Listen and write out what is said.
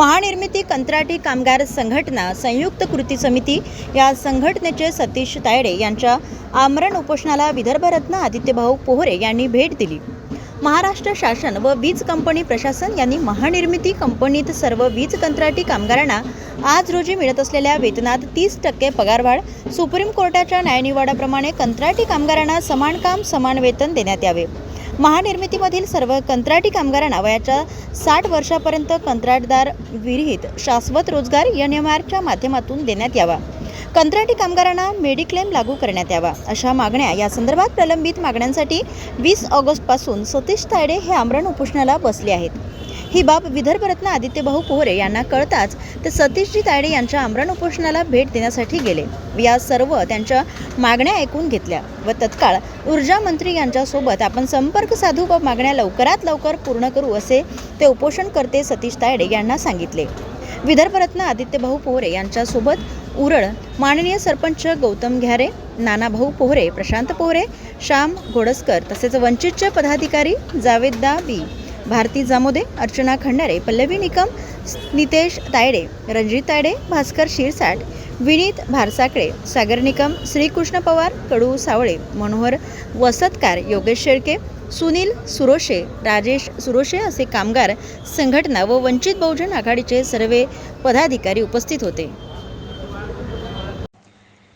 महानिर्मिती कंत्राटी कामगार संघटना संयुक्त कृती समिती या संघटनेचे सतीश तायडे यांच्या आमरण उपोषणाला विदर्भरत्न आदित्यभाऊ पोहरे यांनी भेट दिली. महाराष्ट्र शासन व वीज कंपनी प्रशासन यांनी महानिर्मिती कंपनीत सर्व वीज कंत्राटी कामगारांना आज रोजी मिळत असलेल्या वेतनात तीस टक्के पगारवाढ सुप्रीम कोर्टाच्या न्यायनिवाडाप्रमाणे कंत्राटी कामगारांना समान काम समान वेतन देण्यात यावे. महानिर्मितीमधील सर्व कंत्राटी कामगारांना वयाच्या साठ वर्षापर्यंत कंत्राटदार विरहित शाश्वत रोजगार एन एम आरच्या माध्यमातून देण्यात यावा. कंत्राटी कामगारांना मेडिक्लेम लागू करण्यात यावा अशा मागण्या या संदर्भात प्रलंबित मागण्यांसाठी वीस ऑगस्टपासून सतीश तायडे हे आमरण उपोषणाला बसले आहेत. ही बाब विदर्भरत्न आदित्यभाऊ पोहरे यांना कळताच ते सतीशजी तायडे यांच्या आमरण उपोषणाला भेट देण्यासाठी गेले. या सर्व त्यांच्या मागण्या ऐकून घेतल्या व तत्काळ ऊर्जा मंत्री यांच्यासोबत आपण संपर्क साधू व मागण्या लवकरात लवकर पूर्ण करू असे ते उपोषणकर्ते सतीश तायडे यांना सांगितले. विदर्भरत्न आदित्यभाऊ पोहरे यांच्यासोबत उरळ माननीय सरपंच गौतम घ्यारे नानाभाऊ पोहरे प्रशांत पोहरे श्याम घोडसकर तसेच वंचितचे पदाधिकारी जावेददा बी. भारती जामोदे अर्चना खंडारे पल्लवी निकम नितेश तायडे रणजित तायडे भास्कर शिरसाट विनीत भारसाकळे सागर निकम श्रीकृष्ण पवार कडू सावळे मनोहर वसतकार योगेश शेळके सुनील सुरोशे राजेश सुरोशे असे कामगार संघटना व वंचित बहुजन आघाडीचे सर्व पदाधिकारी उपस्थित होते.